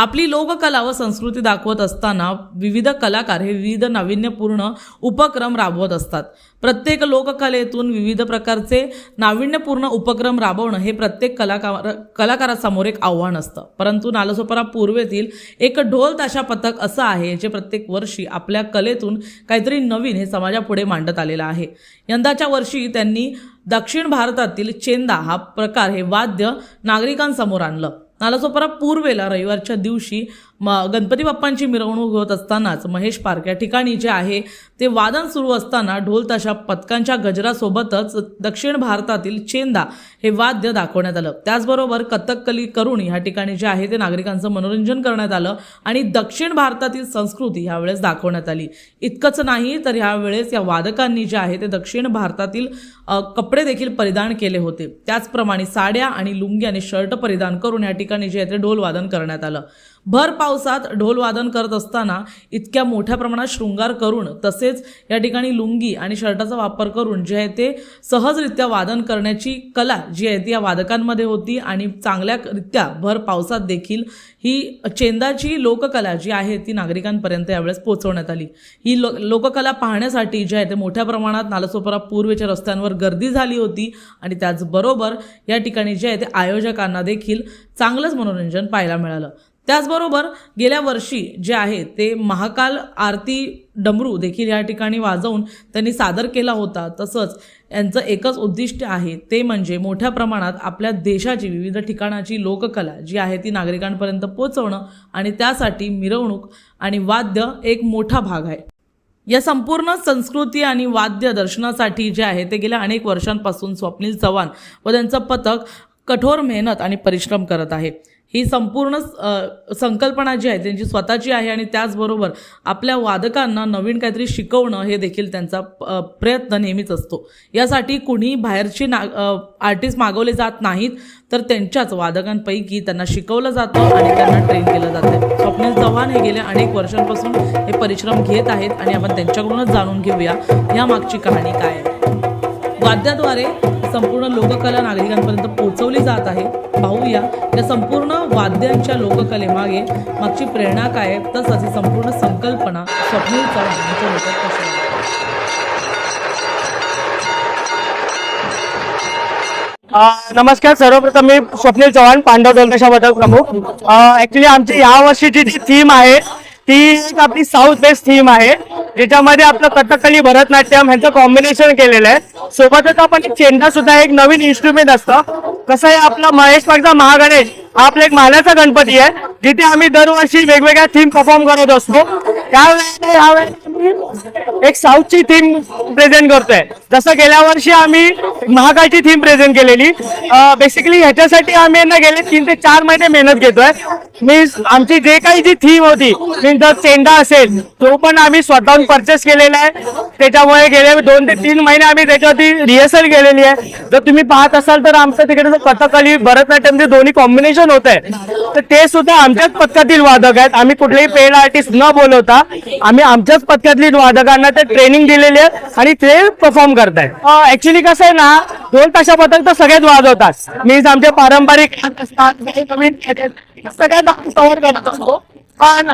आपली लोककला व संस्कृती दाखवत असताना विविध कलाकार हे विविध नाविन्यपूर्ण उपक्रम राबवत असतात. प्रत्येक लोककलेतून विविध प्रकारचे नाविन्यपूर्ण उपक्रम राबवणं हे प्रत्येक कलाकार कलाकारासमोर एक आव्हान असतं. परंतु नालसोपारा पूर्वेतील एक ढोल ताशा पथक असं आहे जे प्रत्येक वर्षी आपल्या कलेतून काहीतरी नवीन हे समाजापुढे मांडत आलेलं आहे. यंदाच्या वर्षी त्यांनी दक्षिण भारतातील चेंदा हा प्रकार हे वाद्य नागरिकांसमोर आणलं. नालासोपारा पूर्वेला रविवारच्या दिवशी म गणपती बाप्पांची मिरवणूक होत असतानाच महेश पार्क या ठिकाणी जे आहे ते वादन सुरू असताना ढोल ताशा पथकांच्या गजरासोबतच दक्षिण भारतातील चेंदा हे वाद्य दाखवण्यात आलं. त्याचबरोबर कथकली करून ह्या ठिकाणी जे आहे ते नागरिकांचं मनोरंजन करण्यात आलं आणि दक्षिण भारतातील संस्कृती ह्यावेळेस दाखवण्यात आली. इतकंच नाही तर ह्यावेळेस या वादकांनी जे आहे ते दक्षिण भारतातील कपडे देखील परिधान केले होते. त्याचप्रमाणे साड्या आणि लुंगी आणि शर्ट परिधान करून या ठिकाणी जे आहे ते ढोल वादन करण्यात आलं. भर पावसात ढोल वादन करत असताना इतक्या मोठ्या प्रमाणात शृंगार करून तसेच या ठिकाणी लुंगी आणि शर्टाचा वापर करून जे आहे ते सहजरित्या वादन करण्याची कला जी आहे ती या वादकांमध्ये होती आणि चांगल्यारित्या भर पावसात देखील ही चेंदाची लोककला जी आहे ती नागरिकांपर्यंत यावेळेस पोहोचवण्यात आली. ही लो लोककला पाहण्यासाठी जे आहे ते मोठ्या प्रमाणात नालसोपारा पूर्वेच्या रस्त्यांवर गर्दी झाली होती आणि त्याचबरोबर या ठिकाणी जे आहे ते आयोजकांना देखील चांगलंच मनोरंजन पाहायला मिळालं. त्याचबरोबर गेल्या वर्षी जे आहे ते महाकाल आरती डमरू देखील या ठिकाणी वाजवून त्यांनी सादर केला होता. तसंच यांचं एकच उद्दिष्ट आहे ते म्हणजे मोठ्या प्रमाणात आपल्या देशाची विविध ठिकाणाची लोककला जी आहे ती नागरिकांपर्यंत पोचवणं आणि त्यासाठी मिरवणूक आणि वाद्य एक मोठा भाग आहे. या संपूर्ण संस्कृती आणि वाद्य दर्शनासाठी जे आहे ते गेल्या अनेक वर्षांपासून स्वप्नील चव्हाण व त्यांचं पथक कठोर मेहनत आणि परिश्रम करत आहे. ही संपूर्ण संकल्पना जी आहे त्यांची स्वतःची आहे आणि त्याचबरोबर आपल्या वादकांना नवीन काहीतरी शिकवणं हे देखील त्यांचा प्रयत्न नेहमीच असतो. यासाठी कुणी बाहेरची ना आर्टिस्ट मागवले जात नाहीत तर त्यांच्याच वादकांपैकी त्यांना शिकवलं जातं आणि त्यांना ट्रेन केलं जातं. स्वप्नील चव्हाण हे गेल्या अनेक वर्षांपासून हे परिश्रम घेत आहेत आणि आपण त्यांच्याकडूनच जाणून घेऊया. या मागची कहाणी काय आहे? वाद्याद्वारे संपूर्ण लोककला नागरिकांपर्यंत पोहोचवली जात आहे. पाहूया. या संपूर्ण वाद्यांच्या लोककलेमागे मागची प्रेरणा काय आहे? तसंच ही संपूर्ण संकल्पना स्वप्नील चव्हाण यांच्या लोकात कशी नमस्कार सर्वप्रथम मी स्वप्नील चव्हाण पांडव डोलकशा प्रमुख. ऍक्च्युली आमची यावर्षीची जी थीम आहे ती एक आपली साऊथ बेस्ट थीम आहे ज्याच्यामध्ये आपलं कथकली भरतनाट्यम ह्यांचं कॉम्बिनेशन केलेलं आहे. सोबतच आपण एक चेंडा सुद्धा एक नवीन इन्स्ट्रुमेंट असतं. कसं आहे आपला महेश पागचा महागणेश हा आपला एक मानाचा गणपती आहे जिथे आम्ही दरवर्षी वेगवेगळ्या थीम परफॉर्म करत असतो. त्यावेळेला एक साऊथची थीम प्रेझेंट करतोय. जसं गेल्या वर्षी आम्ही महाकाळची थीम प्रेझेंट केलेली. बेसिकली ह्याच्यासाठी आम्ही ना गेले तीन ते चार महिने मेहनत घेतोय. मीन्स आमची जे काही जी थीम होती मीन्स जर चेंडा असेल तो पण आम्ही स्वतःहून परचेस केलेला आहे. त्याच्यामुळे गेले दोन ते तीन महिने आम्ही त्याच्यावरती रिहर्सल केलेली आहे. जर तुम्ही पाहत असाल तर आमचं तिकडे कथकली भरतनाट्यम जे दोन्ही कॉम्बिनेशन होत आहे तर ते सुद्धा आमच्याच पथकातील वादक आहेत. आम्ही कुठलेही पेड आर्टिस्ट न बोलवता आम्ही आमच्याच पथकातील वादकांना ते ट्रेनिंग दिलेली आहे आणि ते परफॉर्म करतायत. ऍक्च्युली कसं आहे ना दोन ताशा पथक तर सगळेच वाजवतात. मीन्स आमचे पारंपरिक सगळ्या कव्हर करत असतो. पण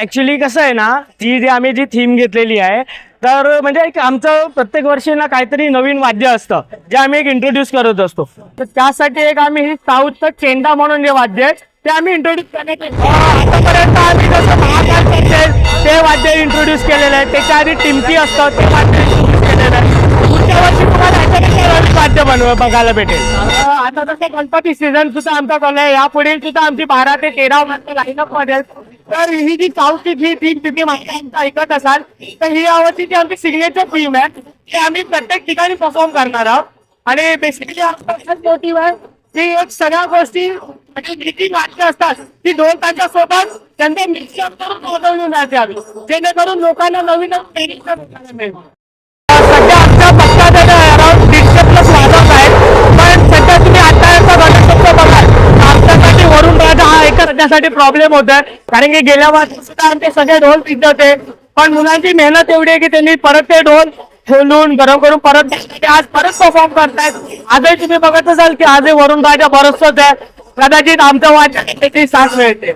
ऍक्च्युली कसं आहे ना ती जी आम्ही जी थीम घेतलेली आहे तर म्हणजे एक आमचं प्रत्येक वर्षी ना काहीतरी नवीन वाद्य असतं जे आम्ही एक इंट्रोड्यूस करत असतो. तर त्यासाठी एक आम्ही साऊथचं चेंडा म्हणून जे वाद्य आहे ते आम्ही इंट्रोड्यूस करण्यात आतापर्यंत आम्ही जसं महाकाल करते ते वाद्य इंट्रोड्यूस केलेलं आहे. त्याच्या आधी टिमकी असतं ते वाद्य इंट्रोड्यूस केलेलं आहे. पुढच्या वर्षी तुम्हाला ह्याच्यापेक्षा वाद्य बनव बघायला भेटेल. आता तसं गणपती सीझन सुद्धा आमचा चालू आहे. यापुढे सुद्धा आमची बारा ते तेरा वाजता लाईनअपमध्ये तर ही जी साऊथची जी थीम तुम्ही माहिती ऐकत असाल तर ही यावर्षी जी आमची सिग्नेचर थीम आहे ते आम्ही प्रत्येक ठिकाणी परफॉर्म करणार आहोत. आणि बेसिकली आमचा मोटिव्ह आहे की एक सगळ्या गोष्टी म्हणजे जी असतात. ती दोन सोबत त्यांचे मिक्सअप करून वाजवली जाते आम्ही. जेणेकरून लोकांना नवीन ट्रेनिंग मिळेल. सध्या आमच्या पक्षात अराउंड दीडशे प्लस वादक आहेत. पण सध्या तुम्ही आता गणेशोत्सव बघाल. तर आमच्यासाठी वरून राजा हा एक सध्यासाठी प्रॉब्लेम होत आहे कारण की गेल्या वर्षी सुद्धा आमचे सगळे ढोल पिजत. होते पण मुलांची मेहनत एवढी आहे की त्यांनी परत ते ढोल खोलून गरम करून परत ते आज परत परफॉर्म करतायत. आजही तुम्ही बघत असाल की आजही वरून गाड्या बरसतोच आहे. कदाचित आमच्या वाट्यात साथ मिळते.